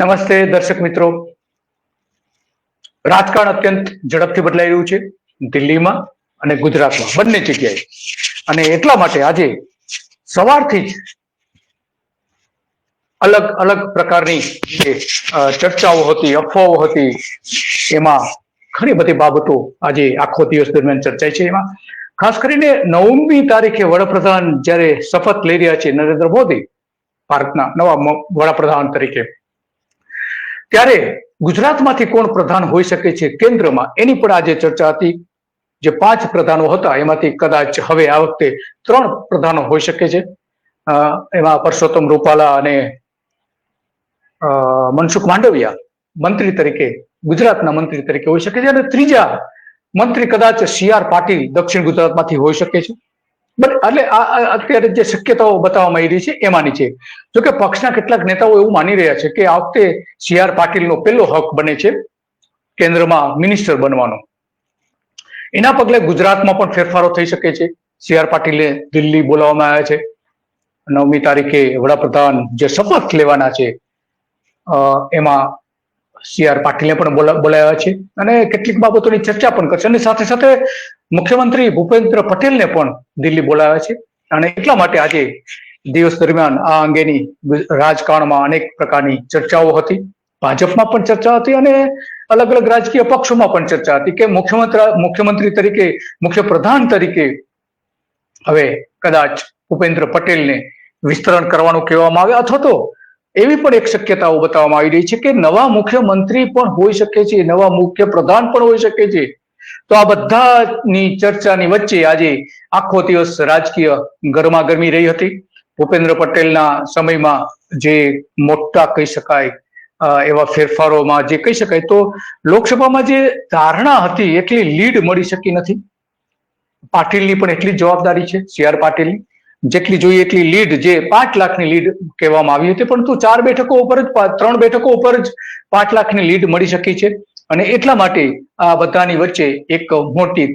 નમસ્તે દર્શક મિત્રો. રાજકારણ અત્યંત ઝડપથી બદલાઈ રહ્યું છે દિલ્હીમાં અને ગુજરાતમાં. બંને જગ્યાએ. અને એટલા માટે આજે સવારથી જ અલગ અલગ પ્રકારની જે ચર્ચાઓ હતી, અફવાઓ હતી, એમાં ઘણી બધી બાબતો આજે આખો દિવસ દરમિયાન ચર્ચાઈ છે એમાં. ખાસ કરીને નવમી તારીખે વડાપ્રધાન જ્યારે શપથ લઈ રહ્યા છે નરેન્દ્ર મોદી, ભારતના નવા વડાપ્રધાન તરીકે. ત્યારે ગુજરાતમાંથી કોણ પ્રધાન હોઈ શકે છે કેન્દ્રમાં? એની પણ આજે ચર્ચા હતી. જે પાંચ પ્રધાનો હતા, એમાંથી કદાચ હવે આ વખતે ત્રણ પ્રધાનો હોઈ શકે છે. એમાં પરસોત્તમ રૂપાલા અને મનસુખ માંડવિયા મંત્રી તરીકે, ગુજરાતના મંત્રી તરીકે હોઈ શકે છે. અને ત્રીજા મંત્રી કદાચ સી આર પાટીલ દક્ષિણ ગુજરાતમાંથી હોઈ શકે છે. બટ એટલે આ અત્યારે જે શક્યતાઓ બતાવવામાં આવી રહી છે, એમાંની છે. જોકે પક્ષના કેટલાક નેતાઓ એવું માની રહ્યા છે કે આ વખતે સી આર પાટીલનો પહેલો હક બને છે કેન્દ્રમાં મિનિસ્ટર બનવાનો. એના પગલે ગુજરાતમાં પણ ફેરફારો થઈ શકે છે. સી આર પાટીલને દિલ્હી બોલાવવામાં આવ્યા છે. નવમી તારીખે વડાપ્રધાન જે શપથ લેવાના છે એમાં સી આર પાટીલને પણ બોલા- બોલાવ્યા છે અને કેટલીક બાબતોની ચર્ચા પણ કરશે. અને સાથે સાથે મુખ્યમંત્રી ભૂપેન્દ્ર પટેલને પણ દિલ્હી બોલાવ્યા છે. અને એટલા માટે આજે દિવસ દરમિયાન આ અંગેની રાજકારણમાં અનેક પ્રકારની ચર્ચાઓ હતી. ભાજપમાં પણ ચર્ચા હતી અને અલગ અલગ રાજકીય પક્ષોમાં પણ ચર્ચા હતી કે મુખ્યમંત્રી મુખ્યમંત્રી તરીકે, મુખ્ય પ્રધાન તરીકે હવે કદાચ ભૂપેન્દ્ર પટેલને વિસ્તરણ કરવાનું કહેવામાં આવે અથવા તો એવી પણ એક શક્યતાઓ બતાવવામાં આવી રહી છે કે નવા મુખ્યમંત્રી પણ હોઈ શકે છે, નવા મુખ્ય પ્રધાન પણ હોઈ શકે છે. તો આ બધાની ચર્ચાની વચ્ચે આજે આખો દિવસ રાજકીય ગરમાગરમી રહી હતી. ભૂપેન્દ્ર પટેલના સમયમાં જે મોટા કહી શકાય એવા ફેરફારોમાં જે કહી શકાય તો લોકસભામાં જે ધારણા હતી એટલી લીડ મળી શકી નથી. પાટીલની પણ એટલી જ જવાબદારી છે, સી આર પાટીલની. જેટલી જોઈએ એટલી લીડ જે પાંચ લાખની લીડ કહેવામાં આવી હતી, પરંતુ ચાર બેઠકો ઉપર જ, ત્રણ બેઠકો ઉપર જ પાંચ લાખની લીડ મળી શકી છે. અને એટલા માટે આ બધાની વચ્ચે એક મોટી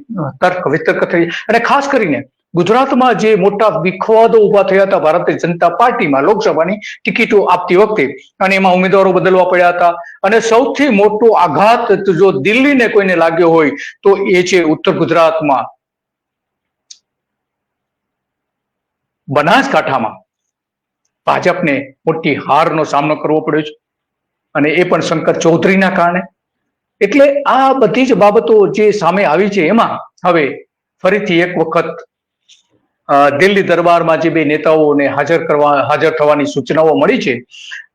તર્ક વિતર્ક થઈ. અને ખાસ કરીને ગુજરાતમાં જે મોટા વિખવાદો ઊભા થયા હતા ભારતીય જનતા પાર્ટીમાં લોકસભાની ટિકિટો આપતી વખતે અને એમાં ઉમેદવારો બદલવા પડ્યા હતા. અને સૌથી મોટો આઘાત જો દિલ્હીને કોઈને લાગ્યો હોય, તો એ છે ઉત્તર ગુજરાતમાં. બનાસકાંઠામાં ભાજપને મોટી હારનો સામનો કરવો પડ્યો છે. અને એ પણ શંકર ચૌધરીના કારણે. એટલે આ બધી જ બાબતો જે સામે આવી છે એમાં હવે ફરીથી એક વખત દિલ્હી દરબારમાં જે બે નેતાઓને હાજર કરવા, હાજર થવાની સૂચનાઓ મળી છે,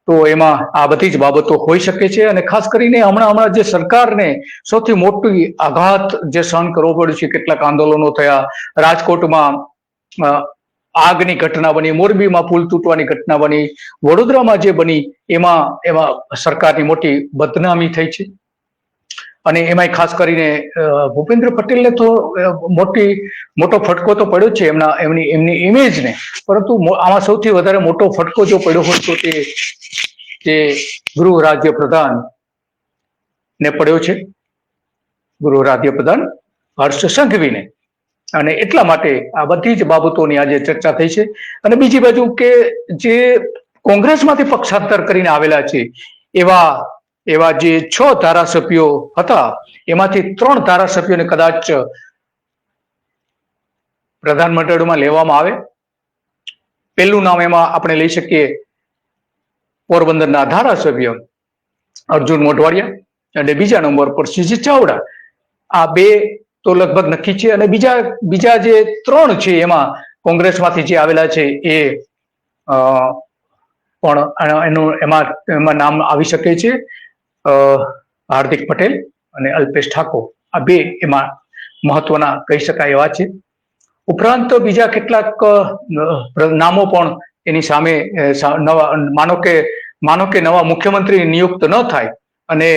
તો એમાં આ બધી જ બાબતો હોઈ શકે છે અને ખાસ કરીને હમણાં હમણાં જે સરકારને સૌથી મોટી આઘાત જે સહન કરવો પડ્યો છે, કેટલાક આંદોલનો થયા, રાજકોટમાં આગની ઘટના બની, મોરબીમાં પુલ તૂટવાની ઘટના બની, વડોદરામાં જે બની, એમાં એમાં સરકારની મોટી બદનામી થઈ છે. અને એમાંય ખાસ કરીને ભૂપેન્દ્ર પટેલને તો મોટી, મોટો ફટકો તો પડ્યો છે એમના, એમની એમની ઇમેજને પરંતુ આમાં સૌથી વધારે મોટો ફટકો જો પડ્યો હોય તો તે તે ગૃહ રાજ્ય પ્રધાન ને પડ્યો છે. ગૃહ રાજ્ય પ્રધાન હર્ષ સંઘવીને. અને એટલા માટે આ બધી જ બાબતોની આજે ચર્ચા થઈ છે. અને બીજી બાજુ કે જે કોંગ્રેસમાંથી પક્ષાંતર કરીને આવેલા છે, એવા એવા જે છ ધારાસભ્યો હતા, એમાંથી ત્રણ ધારાસભ્યોને કદાચ પ્રધાનમંડળમાં લેવામાં આવે. પહેલું નામ એમાં આપણે લઈ શકીએ પોરબંદરના ધારાસભ્ય અર્જુન મોઢવાડિયા અને બીજા નંબર પર સીજી ચાવડા. આ બે તો લગભગ નક્કી છે અને બીજા બીજા જે ત્રણ છે એમાં કોંગ્રેસમાંથી જે આવેલા છે એ પણ એનું, એમાં એમાં નામ આવી શકે છે. હાર્દિક પટેલ અને અલ્પેશ ઠાકોર. આ બે એમાં મહત્વના કહી શકાય એવા છે. ઉપરાંત બીજા કેટલાક નામો પણ એની સામે નવા, માનો કે માનો કે નવા મુખ્યમંત્રી નિયુક્ત ન થાય અને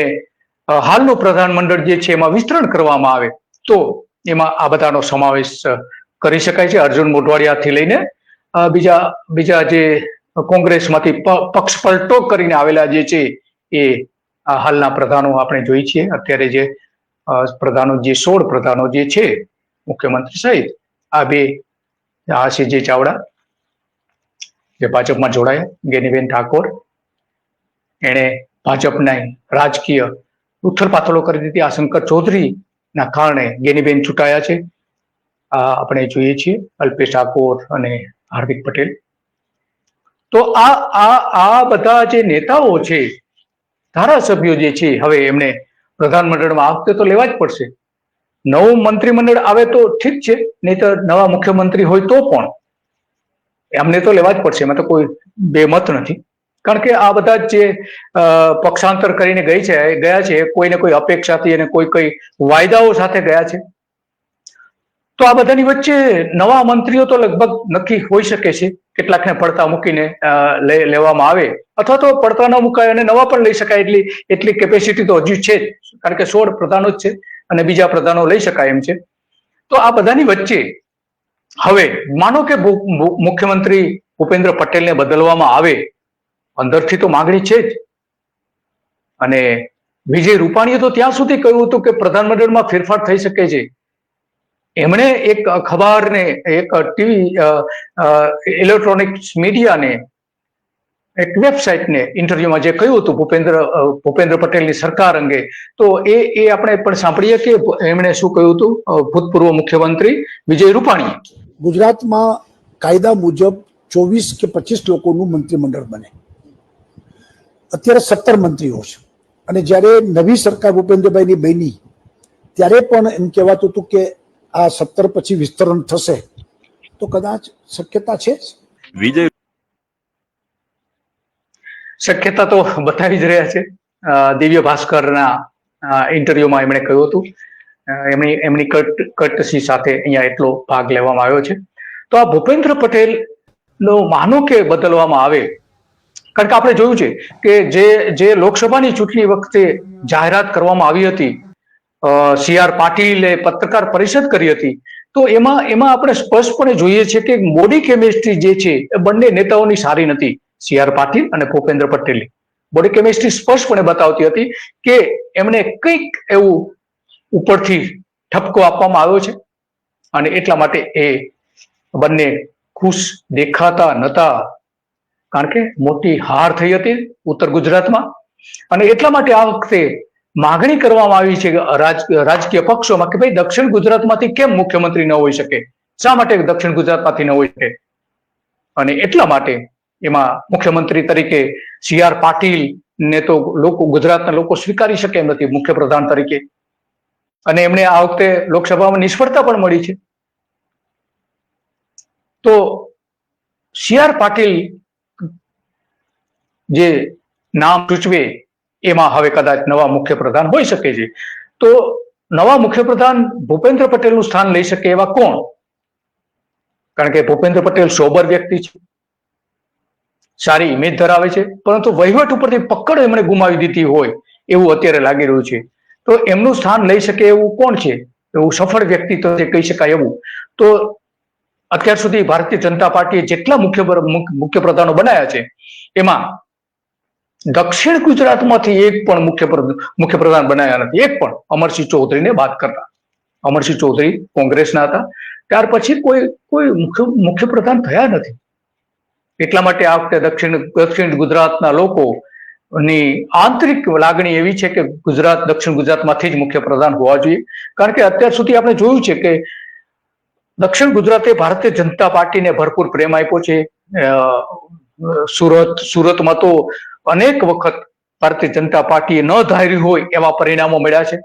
હાલનું પ્રધાનમંડળ જે છે એમાં વિસ્તરણ કરવામાં આવે, તો એમાં આ બધાનો સમાવેશ કરી શકાય છે. અર્જુન મોઢવાડિયાથી લઈને બીજા બીજા જે કોંગ્રેસમાંથી પક્ષ પલટો કરીને આવેલા જે છે એ હાલના પ્રધાનો આપણે જોઈ છીએ. અત્યારે જે પ્રધાનો જે સોળ પ્રધાનો જે છે, મુખ્યમંત્રી સહિત, આ બે, આ છે જે ચાવડા, જે ભાજપમાં જોડાયા, ગેનીબેન ઠાકોર. એણે ભાજપના રાજકીય ઉથલપાથલો કરી દીધી. આ શંકર ચૌધરીના કારણે ગેનીબેન ચૂંટાયા છે. આ આપણે જોઈએ છીએ અલ્પેશ ઠાકોર અને હાર્દિક પટેલ. તો આ આ આ બધા જે નેતાઓ છે ધારાસભ્યો જે છે, હવે એમને પ્રધાનમંડળમાં આવતે તો લેવા જ પડશે. નવું મંત્રીમંડળ આવે તો ઠીક છે નહીં તો નવા મુખ્યમંત્રી હોય તો પણ. એમને તો લેવા જ પડશે, એમાં તો કોઈ બે મત નથી. કારણ કે આ બધા જે પક્ષાંતર કરીને ગઈ છે, ગયા છે, કોઈને કોઈ અપેક્ષાથી અને કોઈ કઈ વાયદાઓ સાથે ગયા છે. તો આ બધાની વચ્ચે નવા મંત્રીઓ તો લગભગ નક્કી હોઈ શકે છે. કેટલાકને પડતા મૂકીને લેવામાં આવે. અથવા તો પડતા ન મુકાય અને નવા પણ લઈ શકાય એટલી એટલી કેપેસિટી તો હજુ છે જ. કારણ કે સોળ પ્રધાનો જ છે અને બીજા પ્રધાનો લઈ શકાય એમ છે. તો આ બધાની વચ્ચે હવે માનો કે મુખ્યમંત્રી ભૂપેન્દ્ર પટેલને બદલવામાં આવે, અંદરથી તો માંગણી છે જ. અને વિજય રૂપાણીએ તો ત્યાં સુધી કહ્યું હતું કે પ્રધાનમંડળમાં ફેરફાર થઈ શકે છે. એમણે એક અખબારને, એક ટીવી ઇલેક્ટ્રોનિક્સ મીડિયાને એક વેબસાઇટને ઇન્ટરવ્યુમાં જે કહ્યું હતું ભૂપેન્દ્ર ભૂપેન્દ્ર પટેલની સરકાર અંગે, તો એ એ આપણે પણ સાંભળીએ કે એમણે શું કહ્યું હતું? ભૂતપૂર્વ મુખ્યમંત્રી વિજય રૂપાણી ગુજરાતમાં કાયદા મુજબ ચોવીસ કે પચીસ લોકોનું મંત્રીમંડળ બને. અત્યારે સત્તર મંત્રીઓ છે. અને જ્યારે નવી સરકાર ભૂપેન્દ્રભાઈની બની, ત્યારે પણ એમ કહેવાતું હતું કે આ સત્તર પછી વિસ્તરણ થશે. તો કદાચ શક્યતા છે વિજય શક્યતા તો બતાવી જ રહ્યા છે. દિવ્ય ભાસ્કરના ઇન્ટરવ્યુમાં એમણે કહ્યું હતું. એમની એમની કટ કટસી સાથે અહીંયા એટલો ભાગ લેવામાં આવ્યો છે. તો આ ભૂપેન્દ્ર પટેલ નો માનો કે બદલવામાં આવે? કારણ કે આપણે જોયું છે કે જે જે લોકસભાની ચૂંટણી વખતે જાહેરાત કરવામાં આવી હતી સી આર પાટીલે પત્રકાર પરિષદ કરી હતી. તો એમાં એમાં આપણે સ્પષ્ટપણે જોઈએ છે કે મોડી કેમિસ્ટ્રી જે છે, એ બંને નેતાઓની સારી નથી. સી આર પાટીલ અને ભૂપેન્દ્ર પટેલની બોડી કેમિસ્ટ્રી સ્પષ્ટપણે બતાવતી હતી કે એમને કંઈક એવું ઉપરથી ઠપકો આપવામાં આવ્યો છે અને એટલા માટે એ બંને ખુશ દેખાતા નતા. કારણ કે મોટી હાર થઈ હતી ઉત્તર ગુજરાતમાં અને એટલા માટે આ વખતે માગણી કરવામાં આવી છે રાજકીય પક્ષોમાં કે ભાઈ દક્ષિણ ગુજરાતમાંથી કેમ મુખ્યમંત્રી ન હોઈ શકે? શા માટે દક્ષિણ ગુજરાતમાંથી ન હોઈ શકે? અને એટલા માટે એમાં મુખ્યમંત્રી તરીકે સી આર પાટીલ ને તો લોકો, ગુજરાતના લોકો સ્વીકારી શકે એમ નથી, મુખ્યપ્રધાન તરીકે. અને એમને આ વખતે લોકસભામાં નિષ્ફળતા પણ મળી છે. તો સી આર પાટીલ જે નામ સૂચવે એમાં હવે કદાચ નવા મુખ્યપ્રધાન હોઈ શકે છે. તો નવા મુખ્યપ્રધાન ભૂપેન્દ્ર પટેલનું સ્થાન લઈ શકે એવા કોણ? કારણ કે ભૂપેન્દ્ર પટેલ સોબર વ્યક્તિ છે. સારી ઇમેજ ધરાવે છે. પરંતુ વહીવટ ઉપરથી પકડ એમણે ગુમાવી દીધી હોય એવું અત્યારે લાગી રહ્યું છે. તો એમનું સ્થાન લઈ શકે એવું કોણ છે? એવું સફળ વ્યક્તિત્વ છે કહી શકાય એવું. તો અત્યાર સુધી ભારતીય જનતા પાર્ટીએ જેટલા મુખ્ય મુખ્યપ્રધાનો બનાવ્યા છે, એમાં દક્ષિણ ગુજરાતમાંથી એક પણ મુખ્ય મુખ્યપ્રધાન બનાવ્યા નથી. એક પણ અમરસિંહ ચૌધરીને બાદ કરતા. અમરસિંહ ચૌધરી કોંગ્રેસના હતા. ત્યાર પછી કોઈ કોઈ મુખ્ય મુખ્યપ્રધાન થયા નથી. એટલા માટે આ વખતે દક્ષિણ દક્ષિણ ગુજરાતના લોકો ની આંતરિક લાગણી એવી છે કે ગુજરાત, દક્ષિણ ગુજરાતમાંથી જ મુખ્યપ્રધાન હોવા જોઈએ. કારણ કે અત્યાર સુધી આપણે જોયું છે કે દક્ષિણ ગુજરાતે ભારતીય જનતા પાર્ટીને ભરપૂર પ્રેમ આપ્યો છે. સુરત, સુરતમાં તો અનેક વખત ભારતીય જનતા પાર્ટીએ ન ધાર્યું હોય એવા પરિણામો મળ્યા છે.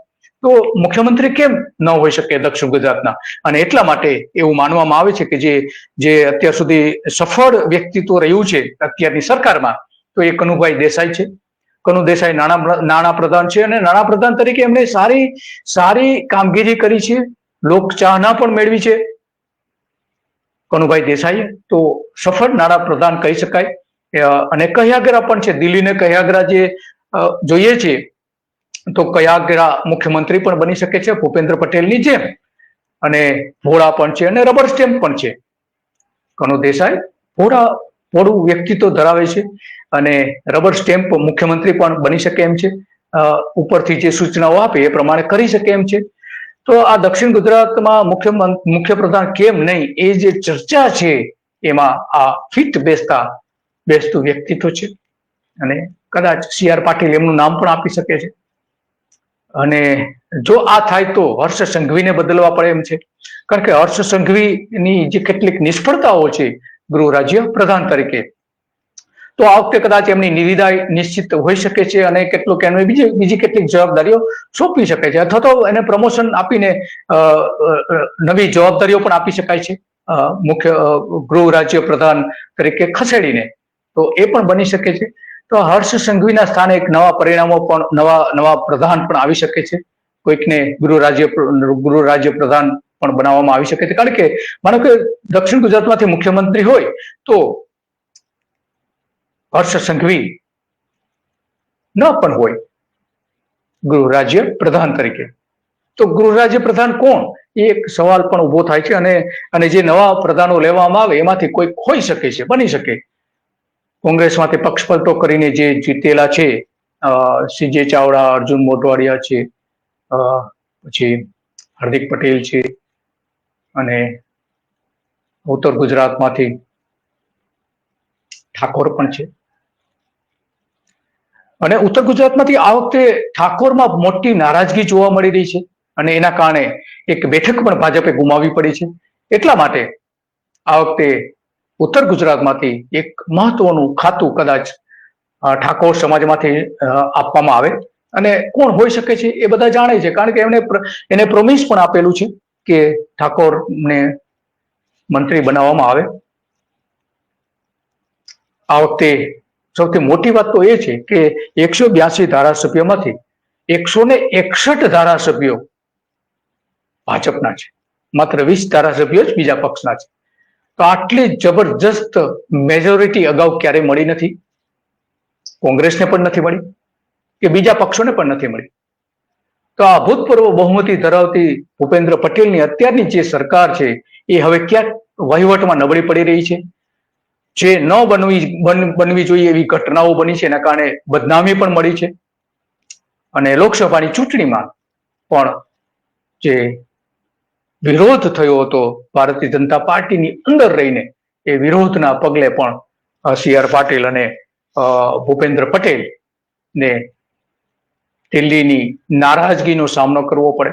તો મુખ્યમંત્રી કેમ ન હોઈ શકે દક્ષિણ ગુજરાતના? અને એટલા માટે એવું માનવામાં આવે છે કે જે જે અત્યાર સુધી સફળ વ્યક્તિત્વ રહ્યું છે અત્યારની સરકારમાં, તો એ કનુભાઈ દેસાઈ છે. કનુ દેસાઈ નાણા નાણા પ્રધાન છે અને નાણા પ્રધાન તરીકે એમણે સારી સારી કામગીરી કરી છે. લોકચાહના પણ મેળવી છે. કનુભાઈ દેસાઈ તો સફળ નાણા પ્રધાન કહી શકાય. અને કયાગરા પણ છે. દિલ્હીને કયાગ્રા જે જોઈએ છે, તો કયાગરા મુખ્યમંત્રી પણ બની શકે છે, ભૂપેન્દ્ર પટેલની જેમ. અને ભોળા પણ છે અને રબર સ્ટેમ્પ પણ છે. કનુ દેસાઈ, ભોળા, ભોળું વ્યક્તિત્વ ધરાવે છે અને રબર સ્ટેમ્પ મુખ્યમંત્રી પણ બની શકે એમ છે. ઉપરથી જે સૂચનાઓ આપે એ પ્રમાણે કરી શકે એમ છે. તો આ દક્ષિણ ગુજરાતમાં મુખ્ય મુખ્યપ્રધાન કેમ નહીં એ જે ચર્ચા છે, એમાં આ ફિટ બેસતા બેસતું વ્યક્તિત્વ છે. અને કદાચ સી આર પાટીલ એમનું નામ પણ આપી શકે છે. અને જો આ થાય તો હર્ષ સંઘવીને બદલવા પડે એમ છે. કારણ કે હર્ષ સંઘવીની જે કેટલીક નિષ્ફળતાઓ છે ગૃહ રાજ્ય પ્રધાન તરીકે, તો આ વખતે કદાચ એમની નિવિદાય નિશ્ચિત હોઈ શકે છે અને કેટલુંક એમને બીજી બીજી કેટલીક જવાબદારીઓ સોંપી શકે છે. અથવા તો એને પ્રમોશન આપીને નવી જવાબદારીઓ પણ આપી શકાય છે. મુખ્ય ગૃહ રાજ્ય પ્રધાન તરીકે ખસેડીને. તો એ પણ બની શકે છે. તો હર્ષ સંઘવીના સ્થાને એક નવા પરિણામો પણ, નવા નવા પ્રધાન પણ આવી શકે છે. કોઈકને ગૃહ રાજ્ય ગૃહ રાજ્ય પ્રધાન પણ બનાવવામાં આવી શકે છે. કારણ કે, માનો કે દક્ષિણ ગુજરાતમાંથી મુખ્યમંત્રી હોય, તો હર્ષ સંઘવી ન પણ હોય. ગૃહ રાજ્ય પ્રધાન તરીકે. તો ગૃહ રાજ્ય પ્રધાન કોણ? એ એક સવાલ પણ ઊભો થાય છે અને અને જે નવા પ્રધાનો લેવામાં આવે, એમાંથી કોઈ હોઈ શકે છે, બની શકે. કોંગ્રેસમાંથી પક્ષપલટો કરીને જે જીતેલા છે સીજે ચાવડા, અર્જુન મોઢવાડિયા છે પછી હાર્દિક પટેલ છે અને ઉત્તર ગુજરાતમાંથી ઠાકોર પણ છે. અને ઉત્તર ગુજરાતમાંથી આ વખતે ઠાકોરમાં મોટી નારાજગી જોવા મળી રહી છે અને એના કારણે એક બેઠક પણ ભાજપે ગુમાવી પડી છે. એટલા માટે આ વખતે ઉત્તર ગુજરાતમાંથી એક મહત્વનું ખાતું કદાચ ઠાકોર સમાજમાંથી આપવામાં આવે. અને કોણ હોઈ શકે છે એ બધા જાણે છે, કારણ કે એમણે એને પ્રોમિસ પણ આપેલું છે કે ઠાકોરને મંત્રી બનાવવામાં આવે. આ વખતે સૌથી મોટી વાત તો એ છે કે એકસો બ્યાસી ધારાસભ્યોમાંથી એકસો ને એકસઠ ધારાસભ્યો ભાજપના છે. માત્ર વીસ ધારાસભ્યો જ બીજા પક્ષના છે. તો આટલી જબરજસ્ત મેજોરિટી અગાઉ ક્યારેય મળી નથી? કોંગ્રેસને પણ નથી મળી? કે બીજા પક્ષોને પણ નથી મળી? તો આ ભૂતપૂર્વ બહુમતી ધરાવતી ભૂપેન્દ્ર પટેલની અત્યારની જે સરકાર છે, એ હવે ક્યાંક વહીવટમાં નબળી પડી રહી છે? જે ન બનવી બનવી જોઈએ એવી ઘટનાઓ બની છે, એના કારણે બદનામી પણ મળી છે. અને લોકસભાની ચૂંટણીમાં પણ જે વિરોધ થયો હતો. ભારતીય જનતા પાર્ટીની અંદર રહીને એ વિરોધના પગલે પણ સી આર પાટીલ અને ભૂપેન્દ્ર પટેલ ને દિલ્હીની નારાજગીનો સામનો કરવો પડે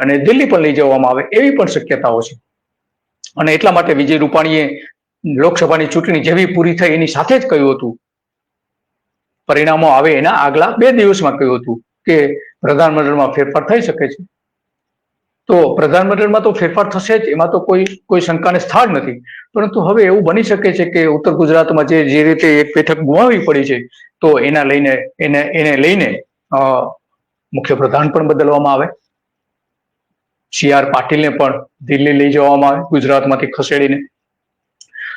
અને દિલ્હી પણ લઈ જવામાં આવે એવી પણ શક્યતાઓ છે. અને એટલા માટે વિજય રૂપાણીએ લોકસભાની ચૂંટણી જેવી પૂરી થઈ એની સાથે જ કહ્યું હતું. પરિણામો આવે એના આગલા બે દિવસમાં કહ્યું હતું કે, પ્રધાનમંડળમાં ફેરફાર થઈ શકે છે. તો પ્રધાનમંડળમાં તો ફેરફાર થશે જ, એમાં તો કોઈ કોઈ શંકાને સ્થાન નથી. પરંતુ હવે એવું બની શકે છે કે ઉત્તર ગુજરાતમાં જે જે રીતે એક બેઠક ગુમાવી પડી છે, તો એના લઈને, એને એને લઈને મુખ્ય પ્રધાન પણ બદલવામાં આવે. સી આર પાટીલને પણ દિલ્હી લઈ જવામાં આવે, ગુજરાતમાંથી ખસેડીને.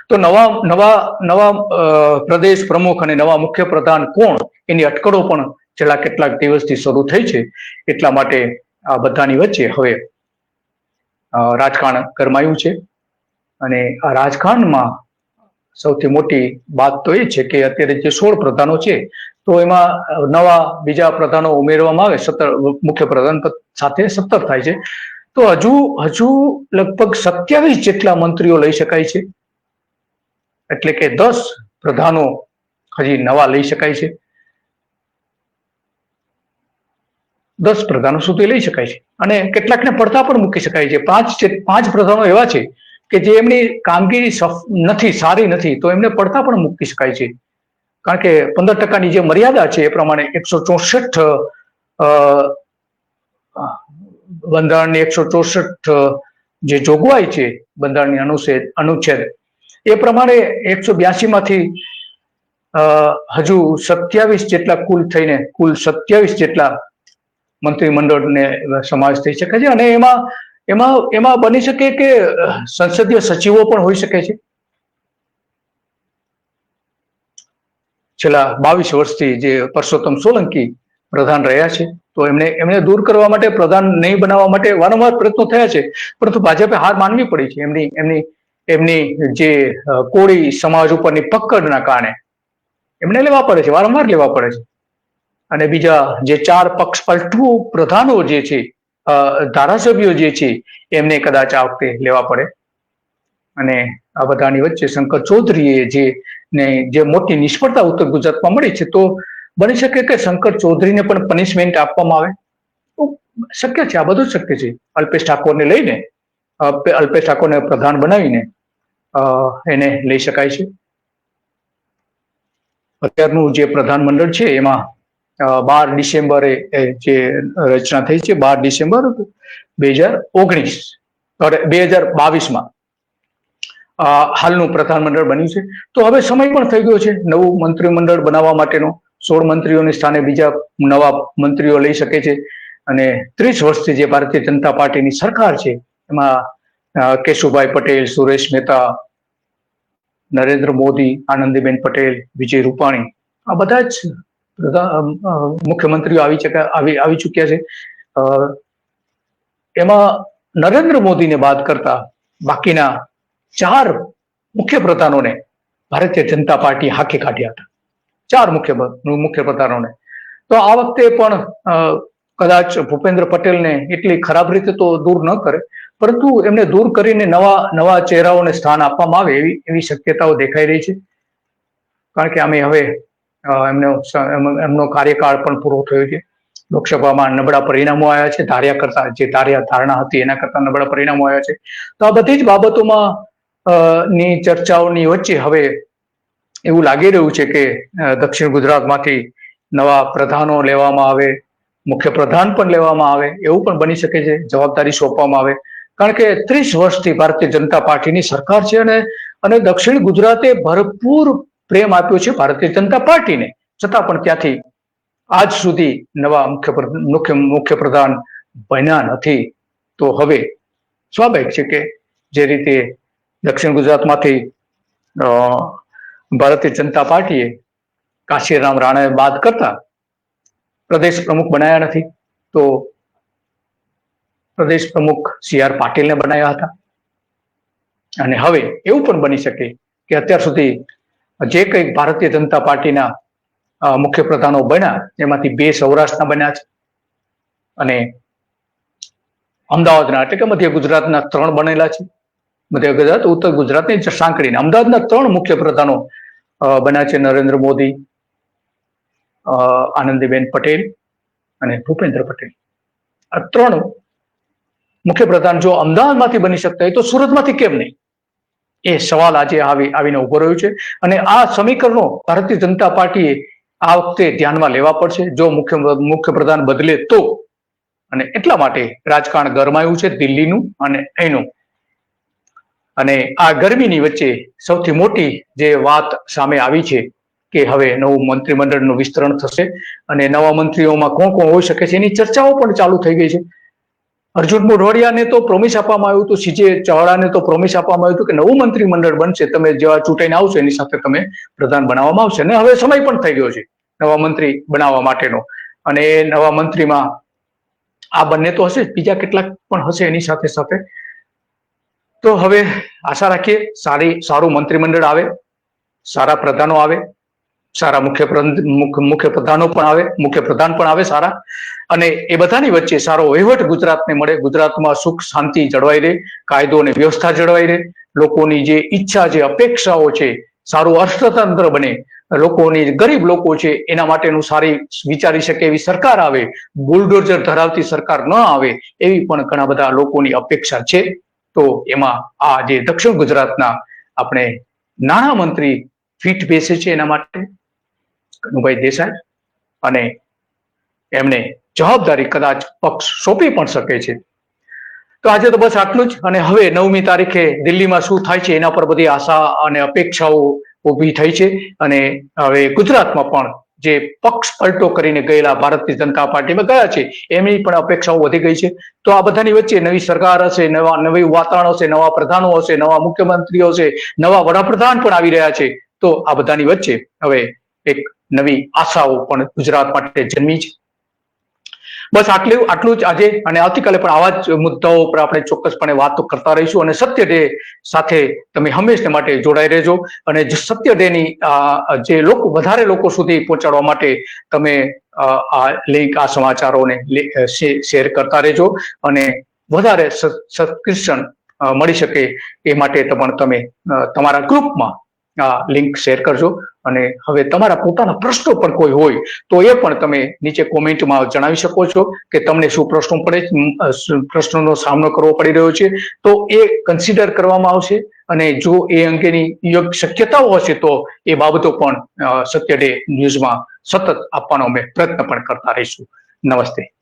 તો નવા નવા નવા પ્રદેશ પ્રમુખ અને નવા મુખ્ય પ્રધાન કોણ? એની અટકળો પણ છેલ્લા કેટલાક દિવસથી શરૂ થઈ છે. એટલા માટે આ બધાની વચ્ચે હવે રાજકારણ ગરમાયું છે. અને આ રાજકારણમાં સૌથી મોટી વાત તો એ છે કે અત્યારે જે સોળ પ્રધાનો છે, તો એમાં નવા બીજા પ્રધાનો ઉમેરવામાં આવે, સત્તર, મુખ્ય પ્રધાન સાથે સત્તર થાય છે. તો હજુ હજુ લગભગ સત્યાવીસ જેટલા મંત્રીઓ લઈ શકાય છે. એટલે કે દસ પ્રધાનો હજી નવા લઈ શકાય છે. દસ પ્રધાનો સુધી લઈ શકાય છે. અને કેટલાકને પડતા પણ મૂકી શકાય છે. પાંચ પાંચ પ્રધાનો એવા છે કે જે એમની કામગીરી નથી, સારી નથી, તો એમને પડતા પણ મૂકી શકાય છે. કારણ કે પંદર ટકાની જે મર્યાદા છે એ પ્રમાણે એકસો ચોસઠ બંધારણની એકસો ચોસઠ, જે જોગવાઈ છે બંધારણની અનુચ્છેદ અનુચ્છેદ, એ પ્રમાણે એકસો બ્યાસી માંથી હજુ સત્યાવીસ જેટલા કુલ થઈને, કુલ સત્યાવીસ જેટલા મંત્રીમંડળને સમાવેશ થઈ શકે છે અને એમાં એમાં એમાં બની શકે કે સંસદીય સચિવો પણ હોઈ શકે છે? છેલ્લા બાવીસ વર્ષથી જે પરસોત્તમ સોલંકી પ્રધાન રહ્યા છે, તો એમને એમને દૂર કરવા માટે, પ્રધાન નહીં બનાવવા માટે વારંવાર પ્રયત્નો થયા છે, પરંતુ ભાજપે હાર માનવી પડી છે. એમની એમની એમની જે કોળી સમાજ ઉપરની પકડના કારણે. એમને લેવા પડે છે, વારંવાર લેવા પડે છે. અને બીજા જે ચાર પક્ષ પલટુ પ્રધાનો જે છે ધારાસભ્યો જે છે, એમને કદાચ આ વખતે લેવા પડે. અને આ બધાની વચ્ચે શંકર ચૌધરીએ જે ને જે મોટી નિષ્ફળતા ઉત્તર ગુજરાતમાં મળી છે, તો બની શકે કે શંકર ચૌધરીને પણ પનિશમેન્ટ આપવામાં આવે? શક્ય છે, આ બધું શક્ય છે. અલ્પેશ ઠાકોરને લઈને અલ્પેશ ઠાકોરને પ્રધાન બનાવીને એને લઈ શકાય છે. અત્યારનું જે પ્રધાનમંડળ છે, એમાં બાર ડિસેમ્બરે જે રચના થઈ છે, બાર ડિસેમ્બર બે હજાર ઓગણીસ બે હજાર બાવીસમાં. હાલનું પ્રધાનમંડળ બન્યું છે. તો હવે સમય પણ થઈ ગયો છે નવું મંત્રીમંડળ બનાવવા માટેનો. સોળ મંત્રીઓની સ્થાને બીજા નવા મંત્રીઓ લઈ શકે છે. અને ત્રીસ વર્ષથી જે ભારતીય જનતા પાર્ટીની સરકાર છે, એમાં કેશુભાઈ પટેલ, સુરેશ મહેતા, નરેન્દ્ર મોદી, આનંદીબેન પટેલ, વિજય રૂપાણી, આ બધા જ મુખ્યમંત્રીઓ આવી આવી આવી ચુક્યા છે. એમાં નરેન્દ્ર મોદીને બાદ કરતા બાકીના ચાર મુખ્ય પ્રધાનોને ભારતીય જનતા પાર્ટી હાકી કાઢ્યા હતા. ચાર મુખ્ય મુખ્ય પ્રધાનોને. તો આ વખતે પણ કદાચ ભૂપેન્દ્ર પટેલને એટલી ખરાબ રીતે તો દૂર ન કરે, પરંતુ એમને દૂર કરીને નવા નવા ચહેરાઓને સ્થાન આપવામાં આવે એવી એવી શક્યતાઓ દેખાઈ રહી છે. કારણ કે અમે હવે એમનો એમ- એમનો કાર્યકાળ પણ પૂરો થયો છે. લોકસભામાં નબળા પરિણામો આવ્યા છે. ધાર્યા કરતા, જે ધાર્યા ધારણા હતી, એના કરતા નબળા પરિણામો આવ્યા છે. તો આ બધી જ બાબતોમાં ની ચર્ચાઓની વચ્ચે હવે એવું લાગી રહ્યું છે કે દક્ષિણ ગુજરાતમાંથી નવા પ્રધાનો લેવામાં આવે, મુખ્ય પ્રધાન પણ લેવામાં આવે, એવું પણ બની શકે છે, જવાબદારી સોંપવામાં આવે. કારણ કે ત્રીસ વર્ષથી ભારતીય જનતા પાર્ટીની સરકાર છે અને અને દક્ષિણ ગુજરાતે ભરપૂર પ્રેમ આપ્યો છે ભારતીય જનતા પાર્ટીને. છતાં પણ ત્યાંથી આજ સુધી નવા મુખ્ય મુખ્ય મુખ્ય પ્રધાન બન્યા નથી. તો હવે સ્વાભાવિક છે કે જે રીતે દક્ષિણ ગુજરાતમાંથી ભારતીય જનતા પાર્ટીએ કાશીરામ રાણાએ બાદ કરતા પ્રદેશ પ્રમુખ બનાયા નથી, તો પ્રદેશ પ્રમુખ સી આર પાટીલને બનાવ્યા હતા. અને હવે એવું પણ બની શકે કે અત્યાર સુધી જે કંઈક ભારતીય જનતા પાર્ટીના મુખ્ય પ્રધાનો બન્યા, એમાંથી બે સૌરાષ્ટ્રના બન્યા છે. અને અમદાવાદના, એટલે કે મધ્ય ગુજરાતના ત્રણ બનેલા છે. મધ્ય ગુજરાત, ઉત્તર ગુજરાતની સાંકળીને. અમદાવાદના ત્રણ મુખ્ય પ્રધાનો બન્યા છે નરેન્દ્ર મોદી આનંદીબેન પટેલ અને ભૂપેન્દ્ર પટેલ. આ ત્રણ મુખ્ય પ્રધાન જો અમદાવાદમાંથી બની શકતા હોય તો સુરતમાંથી કેમ નહીં? એ સવાલ આજે આવી, આવીને ઊભો રહ્યો છે. અને આ સમીકરણો ભારતીય જનતા પાર્ટીએ આ વખતે ધ્યાનમાં લેવા પડશે. જો મુખ્ય મુખ્ય પ્રધાન બદલે તો. અને એટલા માટે રાજકારણ ગરમાયું છે દિલ્હીનું અને અહીંનું. અને આ ગરમીની વચ્ચે સૌથી મોટી જે વાત સામે આવી છે કે હવે નવું મંત્રીમંડળનું વિસ્તરણ થશે. અને નવા મંત્રીઓમાં કોણ કોણ હોઈ શકે છે એની ચર્ચાઓ પણ ચાલુ થઈ ગઈ છે. અર્જુન મોઢવાડિયાને તો પ્રોમિસ આપવામાં આવ્યું હતું સીજે ચાવડાને તો પ્રોમિસ આપવામાં આવ્યું હતું કે નવું મંત્રીમંડળ બનશે, તમે જેવા ચૂંટાઈને આવશો, એની સાથે તમે પ્રધાન બનાવવામાં આવશે. અને હવે સમય પણ થઈ ગયો છે નવા મંત્રી બનાવવા માટેનો. અને નવા મંત્રીમાં આ બંને તો હશે બીજા કેટલાક પણ હશે એની સાથે સાથે. તો હવે આશા રાખીએ, સારી, સારું મંત્રીમંડળ આવે, સારા પ્રધાનો આવે. સારા મુખ્ય મુખ્ય પ્રધાનો પણ આવે, મુખ્ય પ્રધાન પણ આવે સારા. અને એ બધાની વચ્ચે સારો વહીવટ ગુજરાતને મળે. ગુજરાતમાં સુખ, શાંતિ જળવાઈ રહે, કાયદો અને વ્યવસ્થા જળવાઈ રહે. લોકોની જે ઈચ્છા, જે અપેક્ષાઓ છે, સારું અર્થતંત્ર બને. લોકોની ગરીબ લોકો છે, એના માટેનું સારી વિચારી શકે એવી સરકાર આવે. બુલડોઝર ધરાવતી સરકાર ન આવે, એવી પણ ઘણા બધા લોકોની અપેક્ષા છે. તો એમાં આ જે દક્ષિણ ગુજરાતના આપણે નાણામંત્રી ફીટ બેસે છે એના માટે. કનુભાઈ દેસાઈ અને એમને જવાબદારી કદાચ પક્ષ સોંપી પણ શકે છે. તો આજે તો બસ આટલું જ અને હવે નવમી તારીખે દિલ્હીમાં શું થાય છે એના પર બધી આશા અને અપેક્ષાઓ ઊભી થઈ છે અને હવે ગુજરાતમાં પણ જે પક્ષ પલટો કરીને ગયેલા ભારતીય જનતા પાર્ટીમાં ગયા છે એમની પણ અપેક્ષાઓ વધી ગઈ છે. તો આ બધાની વચ્ચે નવી સરકાર હશે, નવા, નવી વાતાવરણ હશે, નવા પ્રધાનો હશે, નવા મુખ્યમંત્રીઓ હશે, નવા વડાપ્રધાન પણ આવી રહ્યા છે. તો આ બધાની વચ્ચે હવે એક નવી આશાઓ પણ ગુજરાત માટે જન્મી છે. બસ આટલું આટલું જ આજે અને આવતીકાલે પણ આવા જ મુદ્દાઓ પર આપણે ચોક્કસપણે વાતો કરતા રહીશું અને સત્ય ડે સાથે તમે હંમેશા માટે જોડાઈ રહેજો અને સત્ય ડેની જે લોકો, વધારે લોકો સુધી પહોંચાડવા માટે તમે આ લિંક આ સમાચારોને શેર કરતા રહેજો અને વધારે સબસ્ક્રિપ્શન મળી શકે એ માટે પણ તમે તમારા ગ્રુપમાં આ લિંક શેર કરજો. અને હવે તમારા પોતાના પ્રશ્નો પણ કોઈ હોય, તો એ પણ તમે નીચે કોમેન્ટમાં જણાવી શકો છો કે તમને શું પ્રશ્નો પડે પ્રશ્નોનો સામનો કરવો પડી રહ્યો છે. તો એ કન્સિડર કરવામાં આવશે અને જો એ અંગેની યોગ્ય શક્યતાઓ હશે તો એ બાબતો પણ સત્ય ડે ન્યૂઝમાં સતત આપવાનો અમે પ્રયત્ન પણ કરતા રહીશું. નમસ્તે.